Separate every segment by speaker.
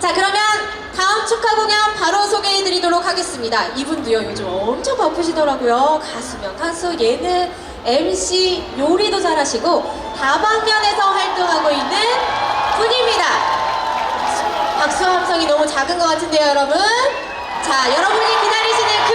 Speaker 1: 자 그러면 다음 축하 공연 바로 소개해드리도록 하겠습니다. 이분도요 요즘 엄청 바쁘시더라고요. 가수면 가수, 예능, MC, 요리도 잘하시고 다방면에서 활동하고 있는 분입니다. 박수와 함성이 너무 작은 것 같은데요 여러분. 자 여러분이 기다리시는 그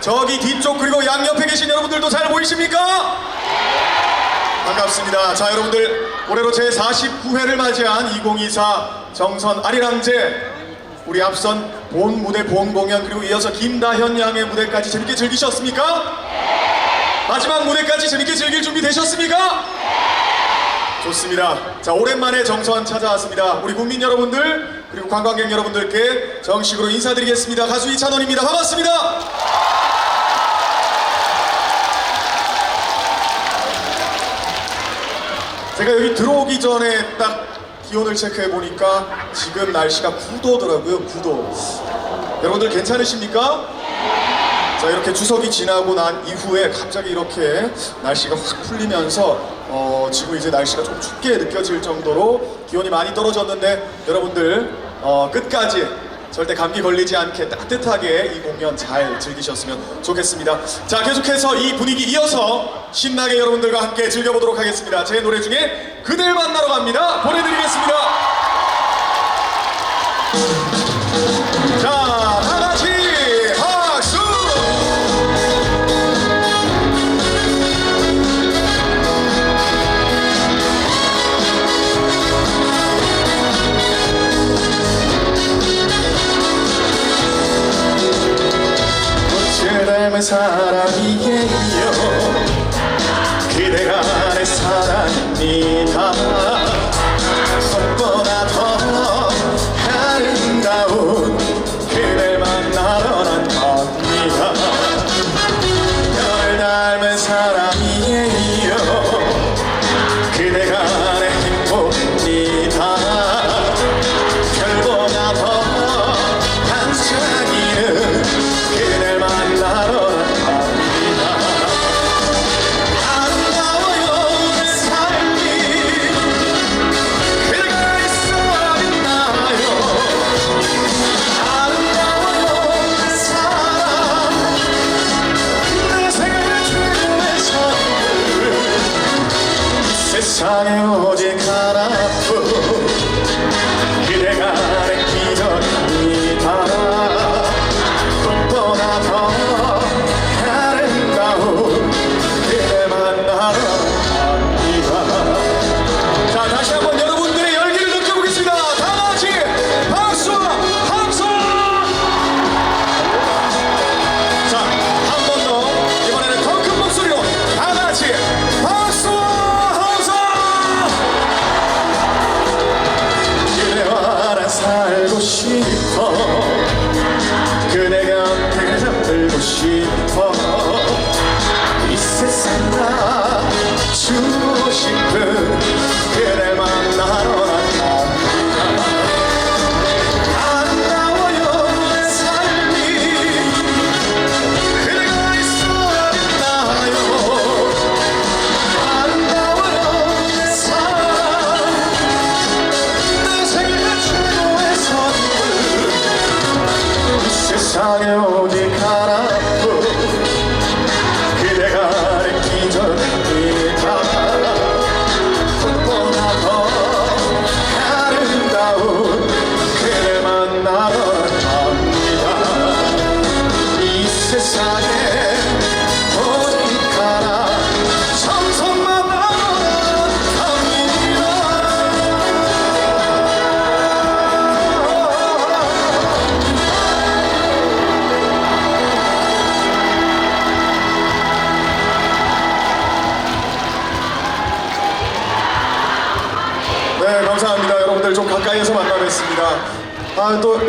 Speaker 2: 저기 뒤쪽 그리고 양옆에 계신 여러분들도 잘 보이십니까? 반갑습니다. 자 여러분들 올해로 제 49회를 맞이한 2024 정선 아리랑제 우리 앞선 본 무대 본 공연 그리고 이어서 김다현 양의 무대까지 재밌게 즐기셨습니까? 마지막 무대까지 재밌게 즐길 준비 되셨습니까? 좋습니다. 자 오랜만에 정선 찾아왔습니다. 우리 국민 여러분들 그리고 관광객 여러분들께 정식으로 인사드리겠습니다. 가수 이찬원입니다. 반갑습니다. 제가 여기 들어오기 전에 딱 기온을 체크해 보니까 지금 날씨가 9도더라고요. 9도. 여러분들 괜찮으십니까? 자 이렇게 추석이 지나고 난 이후에 갑자기 이렇게 날씨가 확 풀리면서 어, 지금 이제 날씨가 좀 춥게 느껴질 정도로 기온이 많이 떨어졌는데 여러분들 어, 끝까지 절대 감기 걸리지 않게 따뜻하게 이 공연 잘 즐기셨으면 좋겠습니다. 자 계속해서 이 분위기 이어서 신나게 여러분들과 함께 즐겨보도록 하겠습니다. 제 노래 중에 그댈 만나러 갑니다. 보내드리겠습니다. 꽃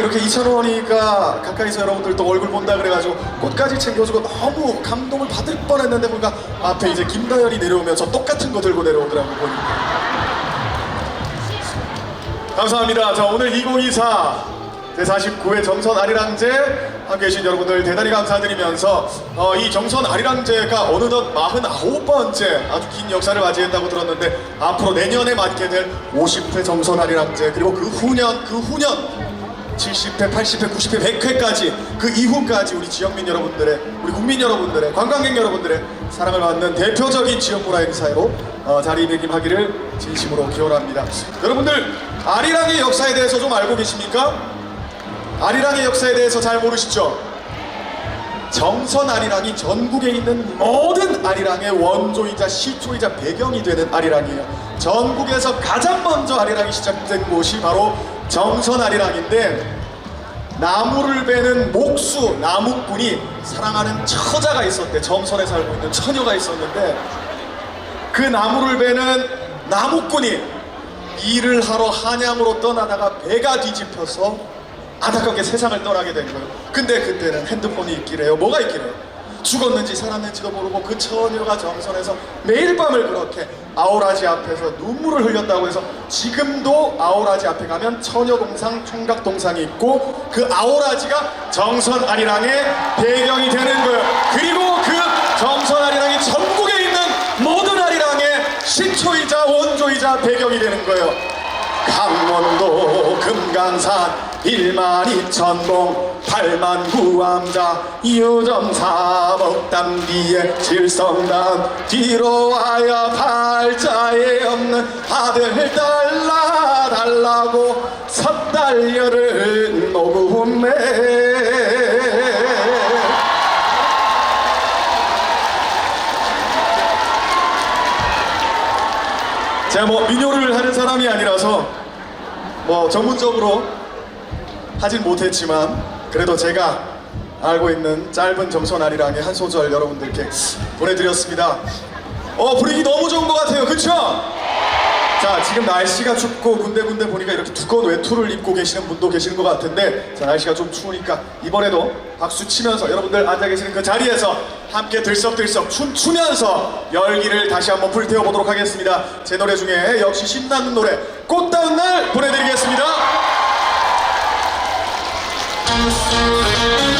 Speaker 1: 이렇게 이찬원이니까 가까이서 여러분들 또 얼굴 본다 그래가지고 꽃까지 챙겨주고 너무 감동을 받을 뻔했는데 보니까 앞에 이제 김다현이 내려오면서 똑같은 거 들고 내려오더라고 보니. 감사합니다. 자, 오늘 2024 제49회 정선 아리랑제 함께 계신 여러분들 대단히 감사드리면서 어, 이 정선 아리랑제가 어느덧 49번째 아주 긴 역사를 맞이했다고 들었는데 앞으로 내년에 맞게 될 50회 정선 아리랑제 그리고 그 후년 그 후년 70회, 80회, 90회, 100회까지 그 이후까지 우리 지역민 여러분들의 우리 국민 여러분들의 관광객 여러분들의 사랑을 받는 대표적인 지역 문화 행사로 어, 자리매김하기를 진심으로 기원합니다. 여러분들 아리랑의 역사에 대해서 좀 알고 계십니까? 아리랑의 역사에 대해서 잘 모르시죠? 정선 아리랑이 전국에 있는 모든 아리랑의 원조이자 시초이자 배경이 되는 아리랑이에요. 전국에서 가장 먼저 아리랑이 시작된 곳이 바로 정선 아리랑인데 나무를 베는 목수 나무꾼이 사랑하는 처자가 있었대. 정선에 살고 있는 처녀가 있었는데 그 나무를 베는 나무꾼이 일을 하러 한양으로 떠나다가 배가 뒤집혀서 안타깝게 세상을 떠나게 된 거예요. 근데 그때는 핸드폰이 있기래요. 뭐가 있기래요? 죽었는지 살았는지도 모르고 그 처녀가 정선에서 매일 밤을 그렇게 아오라지 앞에서 눈물을 흘렸다고 해서 지금도 아오라지 앞에 가면 처녀 동상, 총각 동상이 있고 그 아오라지가 정선 아리랑의 배경이 되는 거예요. 그리고 그 정선 아리랑이 전국에 있는 모든 아리랑의 시초이자 원조이자 배경이 되는 거예요. 강원도 금강산 1만 2천 봉 8만 구암자 유정사 먹담비에 질성단. 뒤로 와야 팔자에 없는 아들 달라 달라고 섣달려를 녹음해 제가 뭐 민요를 하는 사람이 아니라서 뭐 전문적으로 하진 못했지만 그래도 제가 알고 있는 짧은 정선 아리랑의 한 소절 여러분들께 보내드렸습니다. 어 분위기 너무 좋은 것 같아요, 그렇죠? 자, 지금 날씨가 춥고 군데군데 보니까 이렇게 두꺼운 외투를 입고 계시는 분도 계시는 것 같은데 자, 날씨가 좀 추우니까 이번에도 박수 치면서 여러분들 앉아 계시는 그 자리에서 함께 들썩들썩 춤추면서 열기를 다시 한번 불태워 보도록 하겠습니다. 제 노래 중에 역시 신나는 노래 꽃다운 날 보내드리겠습니다. 자,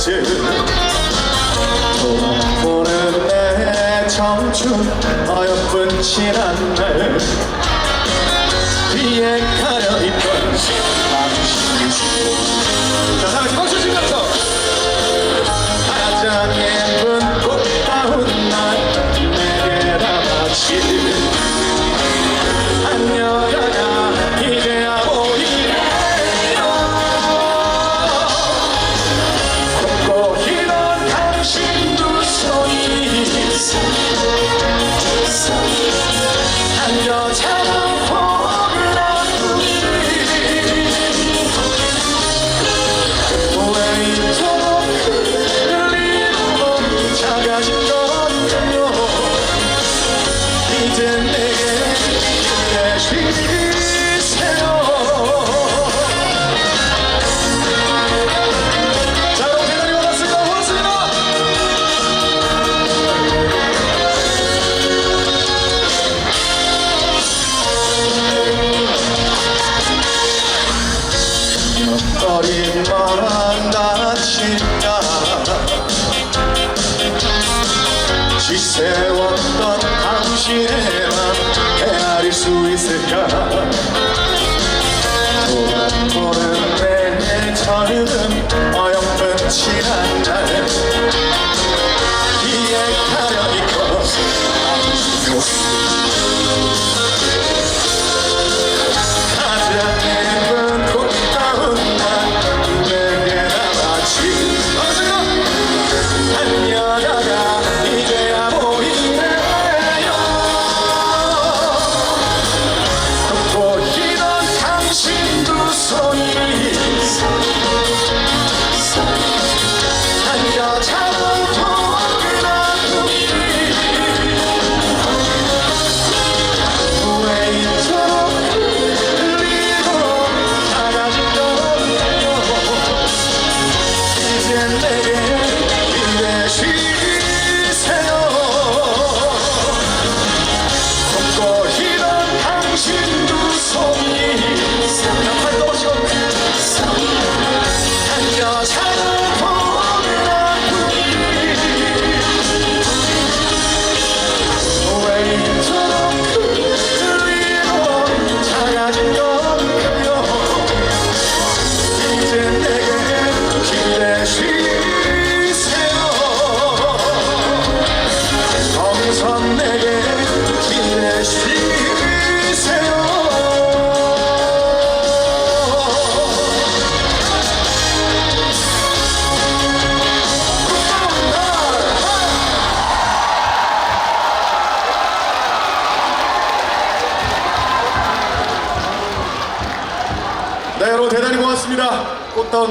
Speaker 1: 때쯤 돌아보는 내 청춘 어여쁜 지난 날. 위에 가려 있던 당신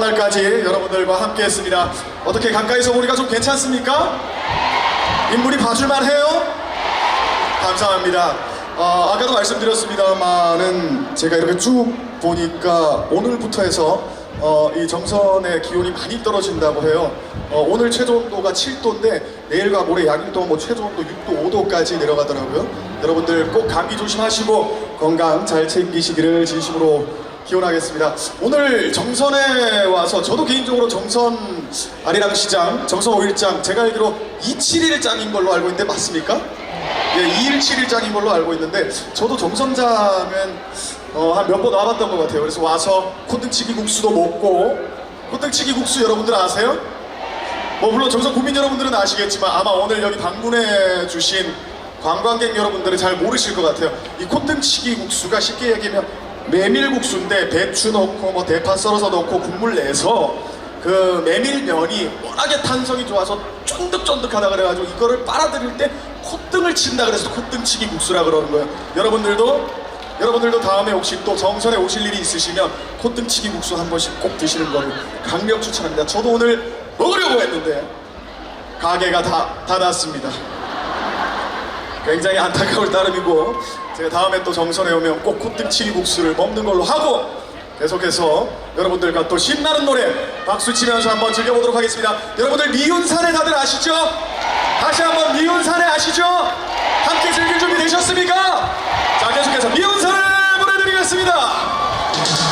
Speaker 1: 꽃다운 날까지 여러분들과 함께 했습니다 어떻게 가까이서 보니까 좀 괜찮습니까? 인물이 봐줄만 해요? 감사합니다 어, 아까도 말씀드렸습니다만은 제가 이렇게 쭉 보니까 오늘부터 해서 어, 이 정선의 기온이 많이 떨어진다고 해요 어, 오늘 최저 온도가 7도인데 내일과 모레 양일동 뭐 최저 온도 6도 5도까지 내려가더라고요 여러분들 꼭 감기 조심하시고 건강 잘 챙기시기를 진심으로 기원하겠습니다. 오늘 정선에 와서 저도 개인적으로 정선 아리랑 시장, 정선 5일장 제가 알기로 271장인 걸로 알고 있는데 맞습니까? 예, 2171장인 걸로 알고 있는데 저도 정선장은 어, 한 몇 번 와봤던 것 같아요. 그래서 와서 콘등치기 국수도 먹고 콘등치기 국수 여러분들 아세요? 뭐 물론 정선 국민 여러분들은 아시겠지만 아마 오늘 여기 방문해 주신 관광객 여러분들은 잘 모르실 것 같아요. 이 콧등치기 국수가 쉽게 얘기하면 메밀국수인데 배추 넣고 뭐 대파 썰어서 넣고 국물 내서 그 메밀면이 워낙에 탄성이 좋아서 쫀득쫀득하다 그래가지고 이거를 빨아들일 때 콧등을 친다 그래서 콧등치기 국수라 그러는 거예요. 여러분들도 여러분들도 다음에 혹시 또 정선에 오실 일이 있으시면 콧등치기 국수 한 번씩 꼭 드시는 거를 강력 추천합니다. 저도 오늘 먹으려고 했는데 가게가 다 닫았습니다. 굉장히 안타까울 따름이고 제가 다음에 또 정선에 오면 꼭 콧등치기 국수를 먹는 걸로 하고 계속해서 여러분들과 또 신나는 노래 박수 치면서 한번 즐겨보도록 하겠습니다. 여러분들 미운산에 다들 아시죠? 다시 한번 미운산에 아시죠? 함께 즐길 준비 되셨습니까? 자 계속해서 미운산을 보내드리겠습니다.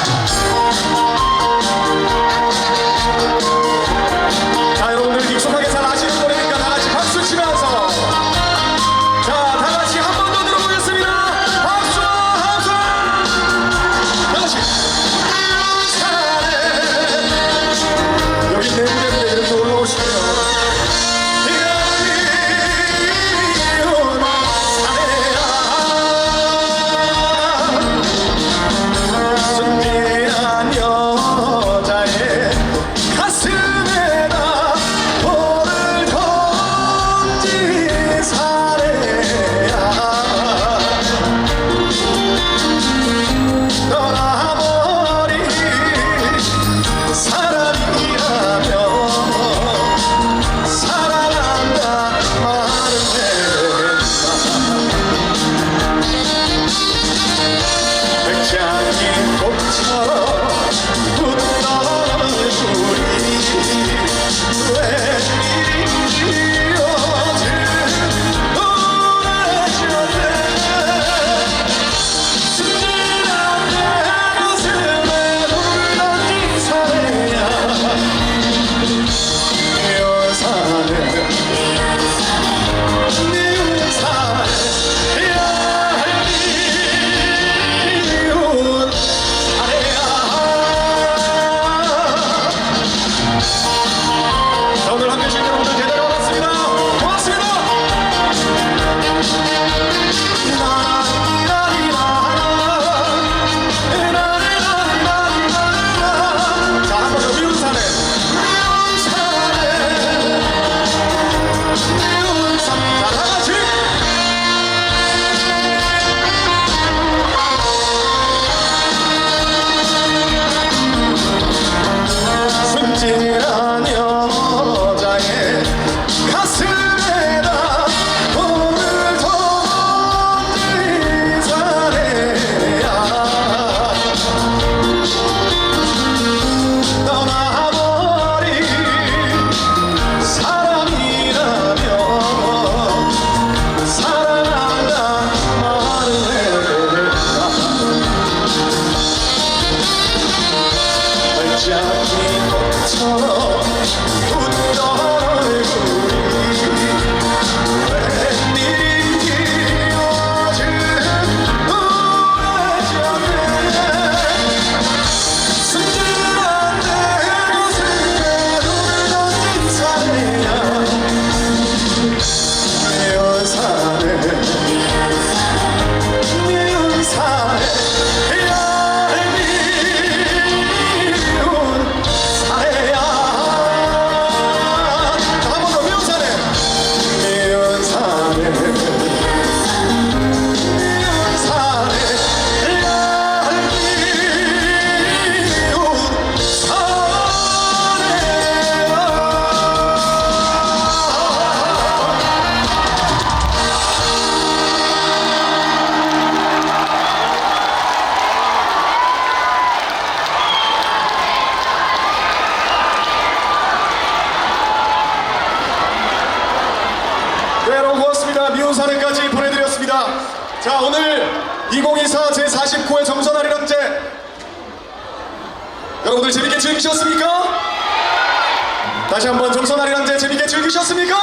Speaker 1: 다시 한번 정선 아리랑제 재밌게 즐기셨습니까?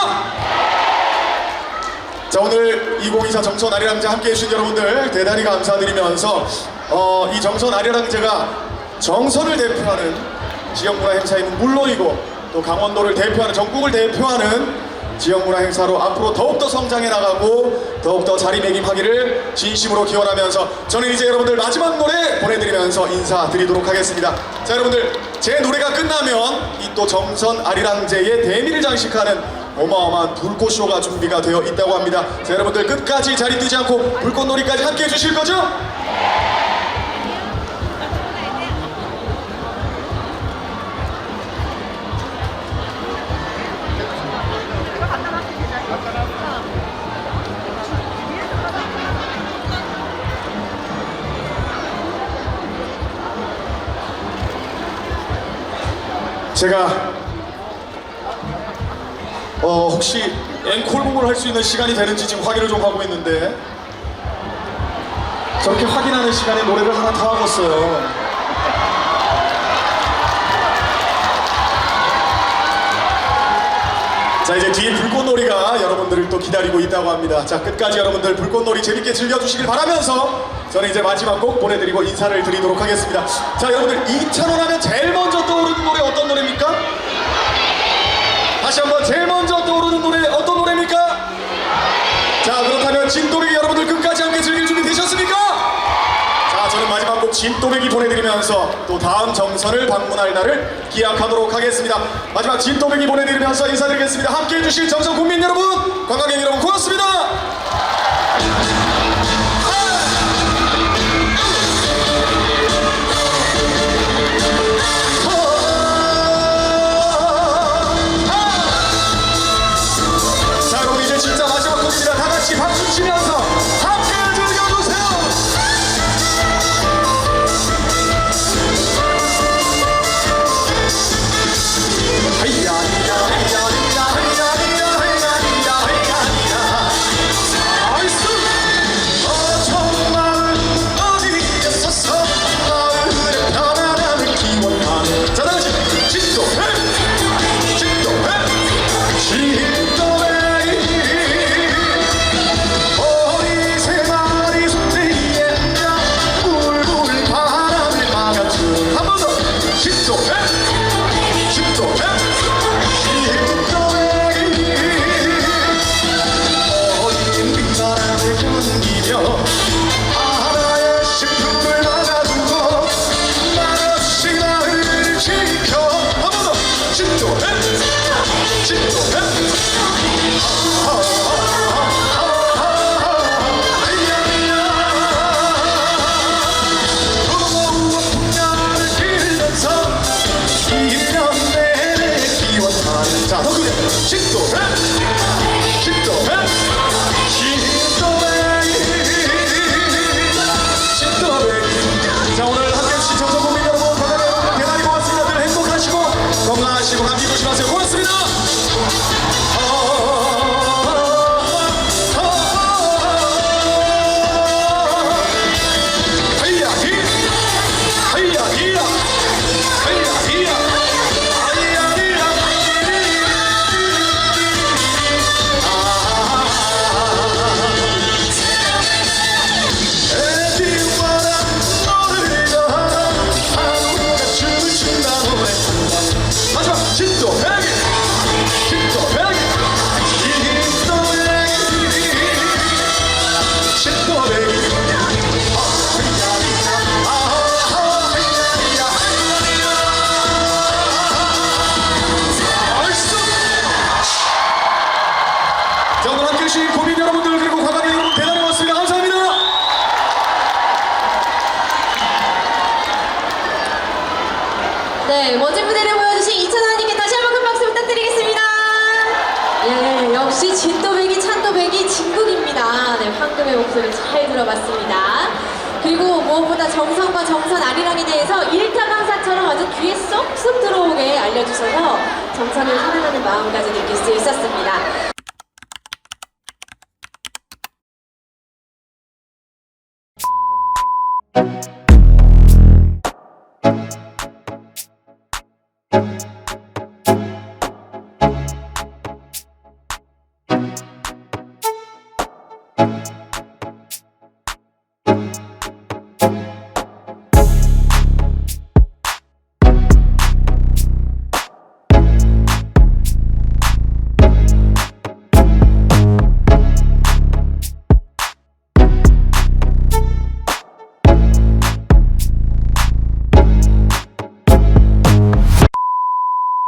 Speaker 1: 자 오늘 2024 정선 아리랑제 함께 해주신 여러분들 대단히 감사드리면서 어, 이 정선 아리랑제가 정선을 대표하는 지역문화 행사임은 물론이고 또 강원도를 대표하는 전국을 대표하는 지역문화 행사로 앞으로 더욱더 성장해 나가고 더욱더 자리매김하기를 진심으로 기원하면서 저는 이제 여러분들 마지막 노래 보내드리면서 인사드리도록 하겠습니다. 자 여러분들 제 노래가 끝나면 이 또 정선 아리랑제의 대미를 장식하는 어마어마한 불꽃쇼가 준비가 되어 있다고 합니다. 자 여러분들 끝까지 자리 뜨지 않고 불꽃놀이까지 함께 해주실 거죠? 제가 어 혹시 앵콜 부분을 할 수 있는 시간이 되는지 지금 확인을 좀 하고 있는데 저렇게 확인하는 시간에 노래를 하나 더 하겠어요. 자 이제 뒤에 불꽃놀이가 여러분들을 또 기다리고 있다고 합니다. 자 끝까지 여러분들 불꽃놀이 재밌게 즐겨주시길 바라면서 저는 이제 마지막 곡 보내드리고 인사를 드리도록 하겠습니다. 자 여러분들 이찬원 하면 제일 먼저 노래 어떤 노래입니까? 다시 한번 제일 먼저 떠오르는 노래 어떤 노래입니까? 자 그렇다면 진또배기 여러분들 끝까지 함께 즐길 준비 되셨습니까? 자 저는 마지막 곡 진또배기 보내드리면서 또 다음 정선을 방문할 날을 기약하도록 하겠습니다 마지막 진또배기 보내드리면서 인사드리겠습니다 함께 해주실 정선 국민 여러분 관광객 여러분 고맙습니다 마시면서
Speaker 3: 쏙쏙 들어오게 알려주셔서 정선을 사랑하는 마음까지 느낄 수 있었습니다.